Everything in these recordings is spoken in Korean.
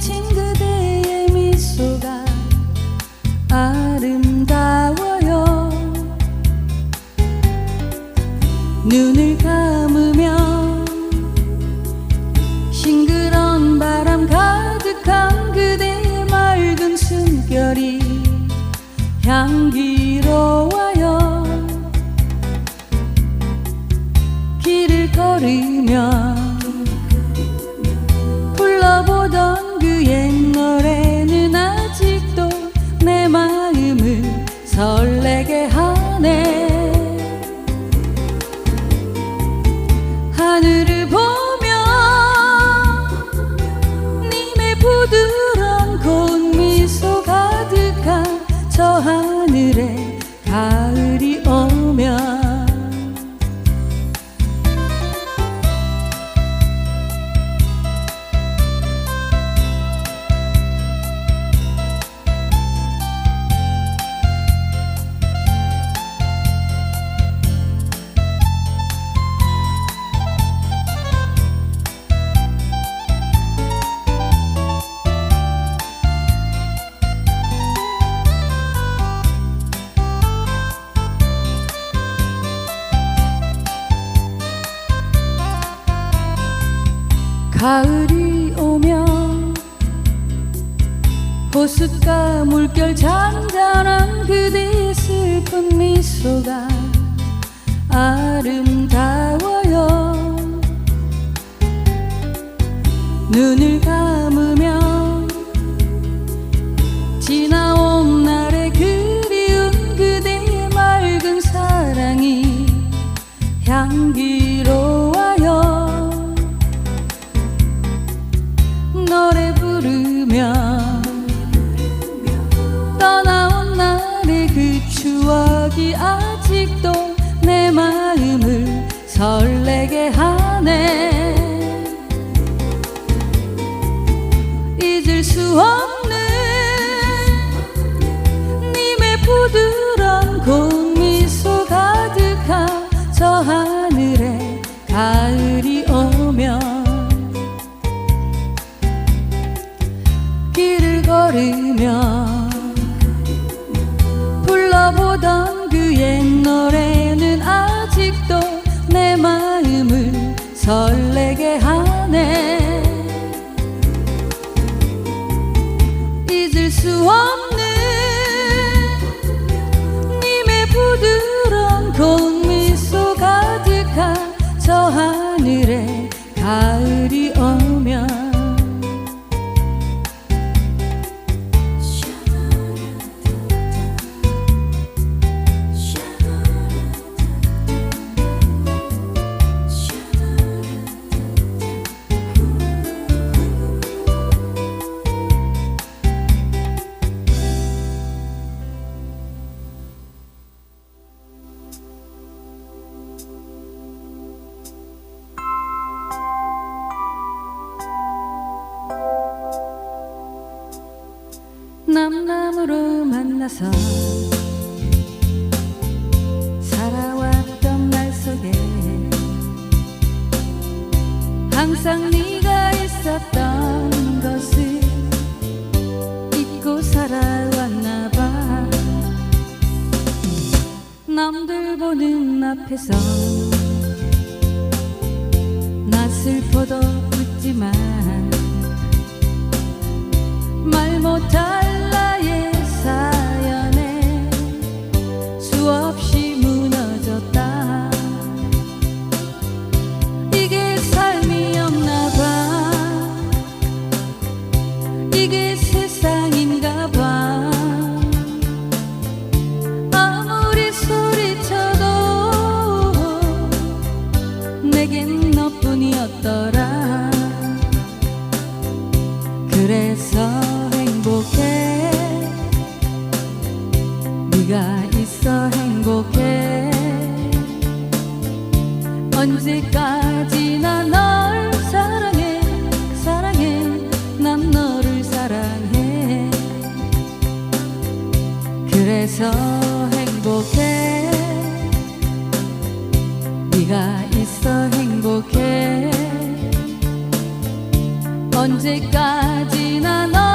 비친 그대의 미소가 아름다워요. 눈을 감으면 싱그런 바람 가득한 그대의 맑은 숨결이 향기로워요. 길을 걸으면 가을이 오면 호숫가 물결 잔잔한 그대의 슬픈 미소가 아름다워요. 눈을 감으면 노래 부르며 떠나온 날의 그 추억이 아직도 내 마음을 설레게 하네. 걸으며 불러보던 그 옛날에 눈앞에서 나 슬퍼도 웃지만 말 못할 언제까지나 너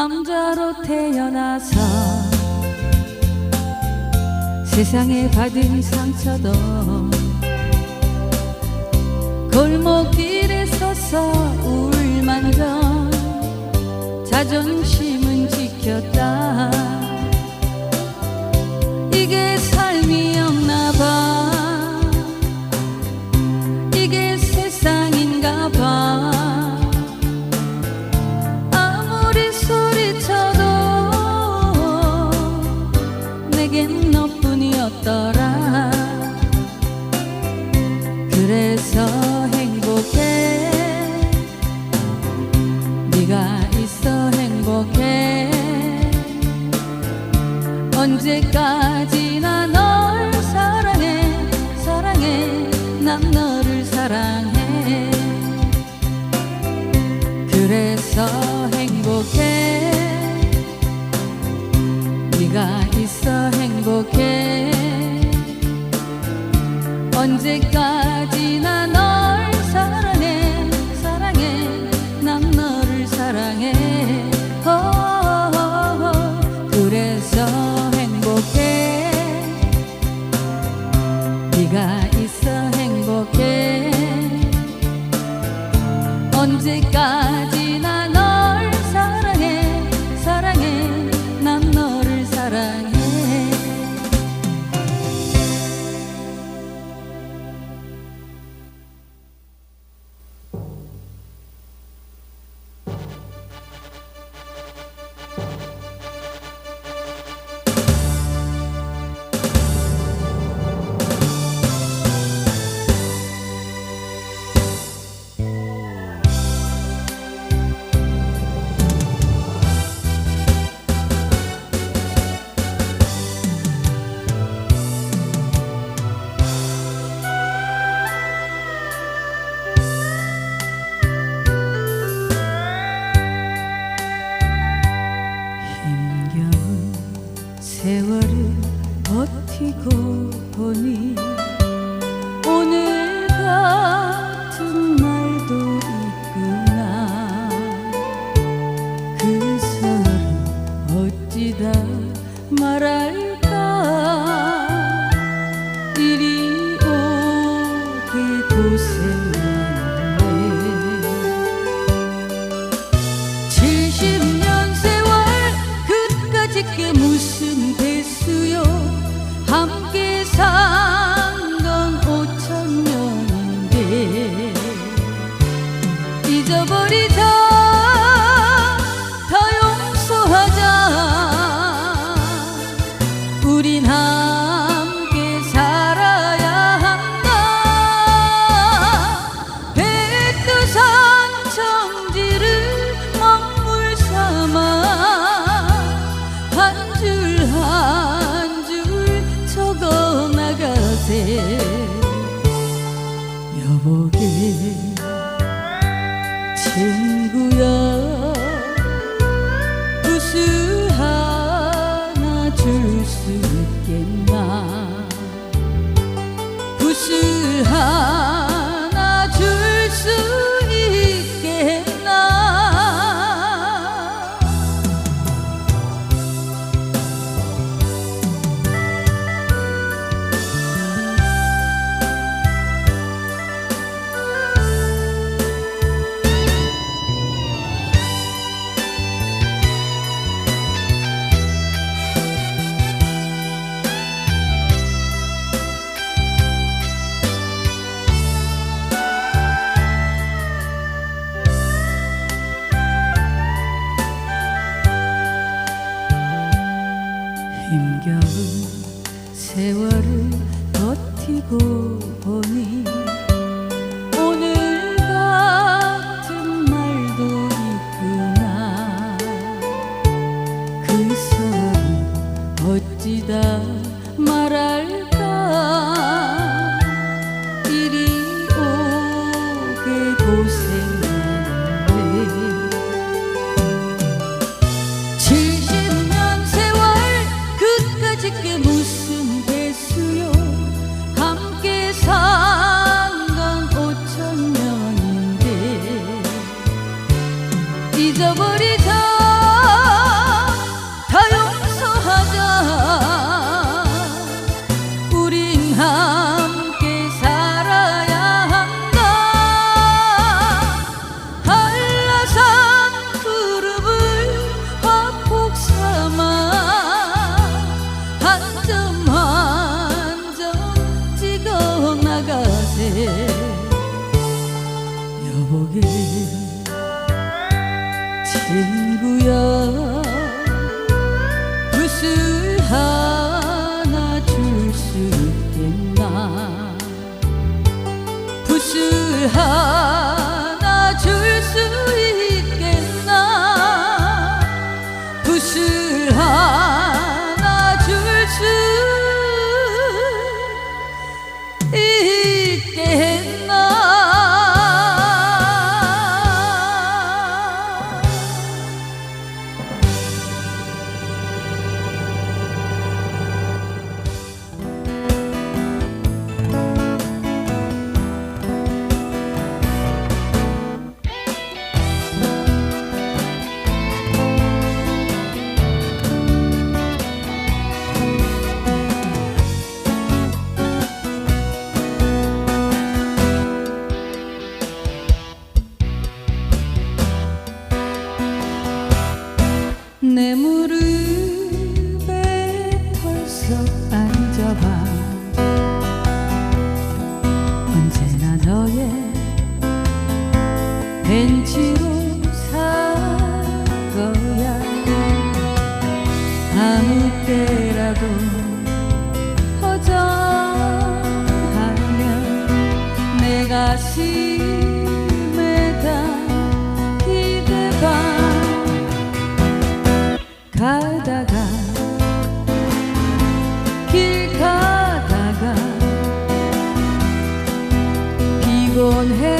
남자로 태어나서 세상에 받은 상처도 골목길에 서서 울만 전 자존심은 지켰다. 이게 삶이었나 噶吉拉。 버티고 보니 오늘가 hallelujah Nemo on him.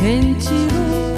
벤치로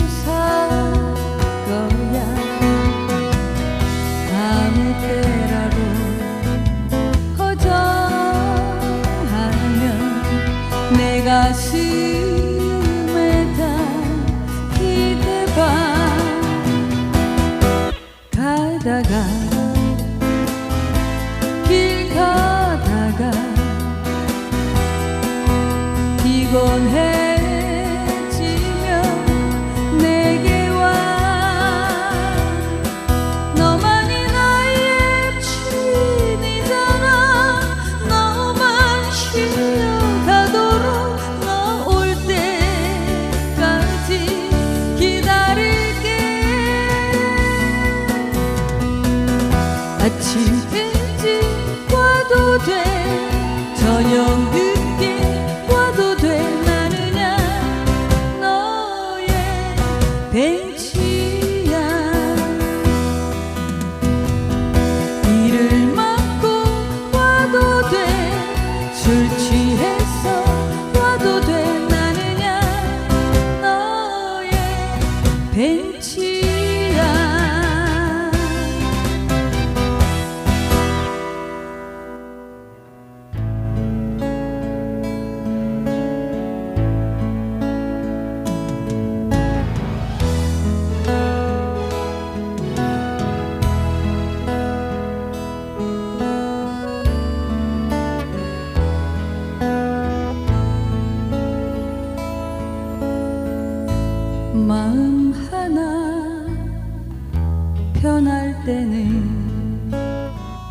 편할 때는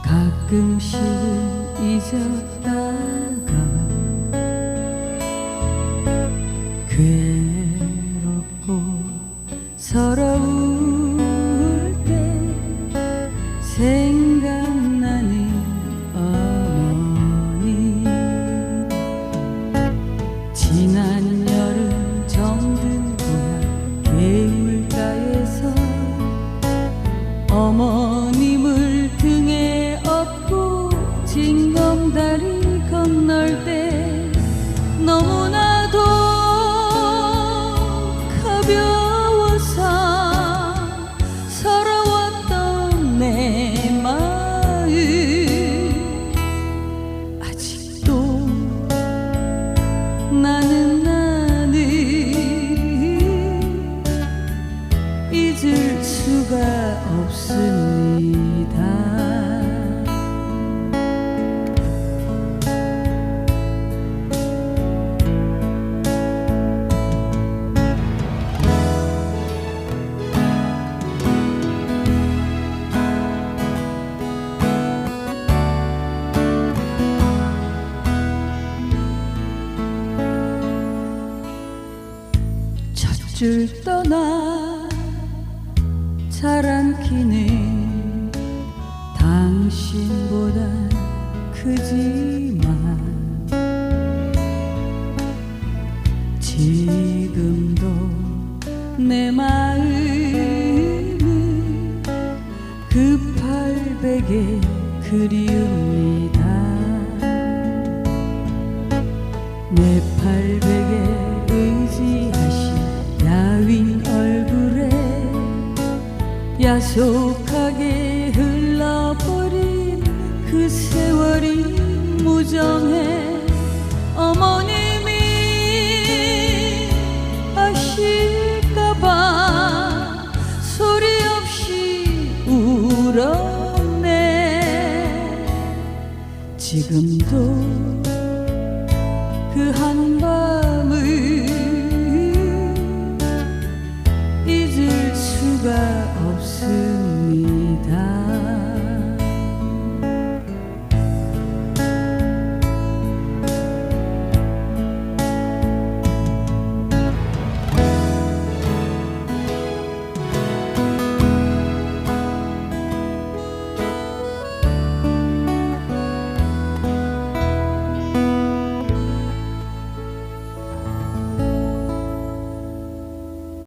가끔씩 잊어 업고 징검다리 건널 때 너무나 줄 떠나 자랑키는 당신보다 크지만 지금도 내 마음은 그 팔백에 그리웁니다. 내 팔백 속하게 흘러버린 그 세월이 무정해. 어머님이 아실까봐 소리 없이 울었네. 지금도 그 한번